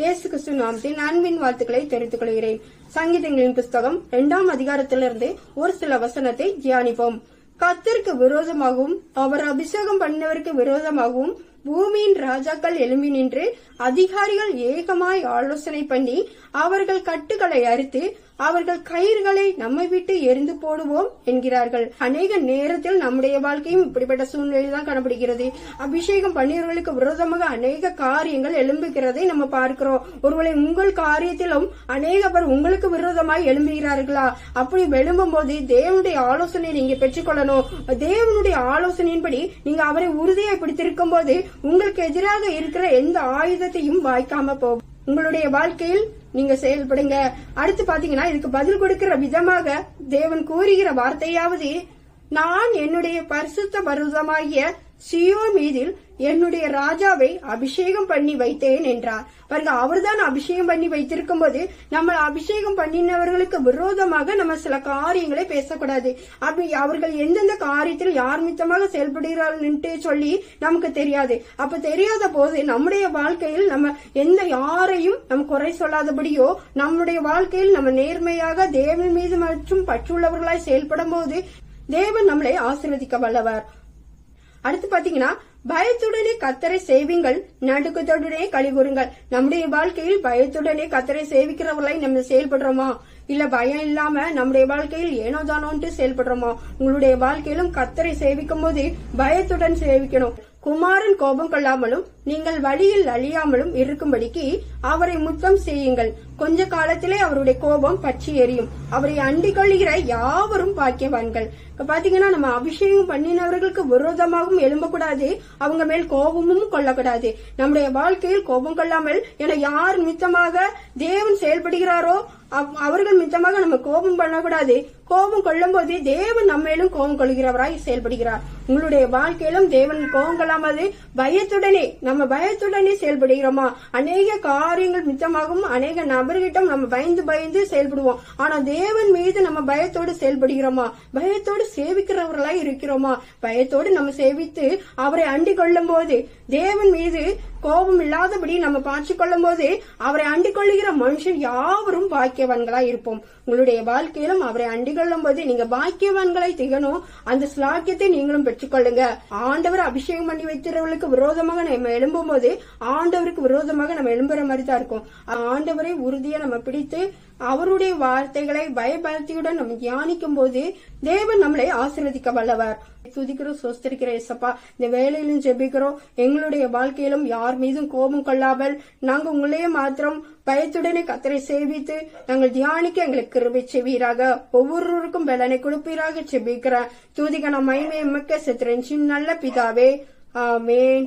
இயேசு கிறிஸ்து நாமத்தின் அன்பின் வாழ்த்துக்களை தெரிவித்துக் கொள்கிறேன். சங்கீதங்களின் புஸ்தகம் இரண்டாம் அதிகாரத்திலிருந்து ஒரு சில வசனத்தை தியானிப்போம். கத்திற்கு விரோதமாகவும் அவர் அபிஷேகம் பண்ணினவருக்கு விரோதமாகவும் பூமியின் ராஜாக்கள் எழும்பி நின்று அதிகாரிகள் ஏகமாய் ஆலோசனை பண்ணி அவர்கள் கட்டுகளை அறுத்து அவர்கள் கயிறுகளை நம்மை விட்டு எரிந்து போடுவோம் என்கிறார்கள். அநேக நேரத்தில் நம்முடைய வாழ்க்கையும் இப்படிப்பட்ட சூழ்நிலை தான் காணப்படுகிறது. அபிஷேகம் பண்ணியவர்களுக்கு விரோதமாக அநேக காரியங்கள் எழும்புகிறதை நம்ம பார்க்கிறோம். ஒருவேளை உங்கள் காரியத்திலும் அநேக பேர் உங்களுக்கு விரோதமாய் எழும்புகிறார்களா? அப்படி எழும்பும் போது தேவனுடைய ஆலோசனை நீங்க பெற்றுக்கொள்ளணும். தேவனுடைய ஆலோசனையின்படி நீங்க அவரை உறுதியை பிடித்திருக்கும் போது உங்களுக்கு எதிராக இருக்கிற எந்த ஆயுதத்தையும் வாய்க்காம போகும் உங்களுடைய வாழ்க்கையில் நீங்க செயல்படுங்க. அடுத்து பாத்தீங்கன்னா இதுக்கு பதில் கொடுக்கிற விதமாக தேவன் கூறுகிற வார்த்தையாவது நான் என்னுடைய பரிசுத்த பருவமாகிய சியோன் மீதில் என்னுடைய ராஜாவை அபிஷேகம் பண்ணி வைத்தேன் என்றார். பாருங்க அவர்தான் அபிஷேகம் பண்ணி வைத்திருக்கும் போது நம்ம அபிஷேகம் பண்ணினவர்களுக்கு விரோதமாக நம்ம சில காரியங்களை பேசக்கூடாது. அப்படி அவர்கள் எந்தெந்த காரியத்தில் யார் மித்தமாக செயல்படுகிறார்கள் சொல்லி நமக்கு தெரியாது. அப்ப தெரியாத போது நம்முடைய வாழ்க்கையில் நம்ம எந்த யாரையும் நம்ம குறை சொல்லாதபடியோ நம்முடைய வாழ்க்கையில் நம்ம நேர்மையாக தேவன் மீது மற்றும் பற்றுள்ளவர்களாய் செயல்படும் போது தேவன் நம்மளை ஆசீர்வதிக்க வல்லவர். அடுத்து பாத்தீங்கன்னா பயத்துடனே கத்தரை சேவிங்கள் நடுக்கத்துடனே கழிவுறுங்கள். நம்முடைய வாழ்க்கையில் பயத்துடனே கத்தரை சேவிக்கிறவர்களை நம்ம செயல்படுறோமா? இல்ல பயம் இல்லாம நம்முடைய வாழ்க்கையில் ஏனோ தானோன்ட்டு செயல்படுறோமா? உங்களுடைய வாழ்க்கையிலும் கத்தரை சேவிக்கும் போது பயத்துடன் சேவிக்கணும். குமாரன் கோபம் கொள்ளாமலும் நீங்கள் வழியில் அழியாமலும் இருக்கும்படிக்கு அவரை முத்தம் செய்யுங்கள். கொஞ்ச காலத்திலே அவருடைய கோபம் பற்றி எரியும். அவரை அண்டிக் கொள்கிற யாவரும் பாக்கியவான்கள். இப்ப பாத்தீங்கன்னா நம்ம அபிஷேகம் பண்ணினவர்களுக்கு விரோதமாகவும் எழும்பக்கூடாது. அவங்க மேல் கோபமும் கொள்ளக்கூடாது. நம்முடைய வாழ்க்கையில் கோபம் கொள்ளாமல் என யார் மித்தமாக தேவன் செயல்படுகிறாரோ அவர்கள் மித்தமாக நம்ம கோபம் பண்ணக்கூடாது. கோபம் கொள்ளும் போது தேவன் நம்மேலும் கோபம் கொள்கிறவராய் செயல்படுகிறார். உங்களுடைய வாழ்க்கையிலும் தேவன் கோங்கலாம் அது பயத்துடனே நம்ம பயத்துடனே செயல்படுகிறோமா? அநேக காரியங்கள் மித்தமாகவும் அநேக நபர்கிட்டம் நம்ம பயந்து பயந்து செயல்படுவோம். ஆனா தேவன் மீது நம்ம பயத்தோடு செயல்படுகிறோமா? பயத்தோடு சேவிக்கிறவர்களாய் இருக்கிறோமா? பயத்தோடு நம்ம சேவித்து அவரை அண்டி கொள்ளும் போது தேவன் மீது கோபம் இல்லாதபடி நம்ம பார்த்து கொள்ளும் போது அவரை அண்டிக் கொள்ளுகிற மனுஷன் யாவரும் பாக்கியவான்களா இருப்போம். உங்களுடைய வாழ்க்கையிலும் அவரை அண்டிக் கொள்ளும் போது நீங்க பாக்கியவான்களை திகணும் அந்த ஸ்லாக்கியத்தை நீங்களும் பெற்று பெற்றுக்கொள்ளுங்க ஆண்டவர் அபிஷேகம் பண்ணி வைக்கிறவர்களுக்கு விரோதமாக நம்ம எழும்பும் போது ஆண்டவருக்கு விரோதமாக நம்ம எழும்புற மாதிரி தான் இருக்கும். ஆண்டவரை உறுதியா நம்ம பிடித்து அவருடைய வார்த்தைகளை பயபக்தியுடன் நம்ம தியானிக்கும் போது தேவன் நம்மளை ஆசீர்வதிக்க வல்லவர். துதிக்கிறோம் சொஸ்திருக்கிற இசப்பா இந்த வேலையிலும் ஜெபிக்கிறோம். எங்களுடைய வாழ்க்கையிலும் யார் மீதும் கோபம் கொள்ளாமல் நாங்க உங்களையே மாத்திரம் பயத்துடனே கத்தரை சேவித்து நாங்கள் தியானிக்க எங்களுக்கு கிருபை செவீராக ஒவ்வொருவருக்கும் பலனை கொடுப்பீராக செபிக்கிறேன் துதிக்க நான் மைமே மிக்க செத்துறேன் நல்ல பிதாவே. ஆமேன்.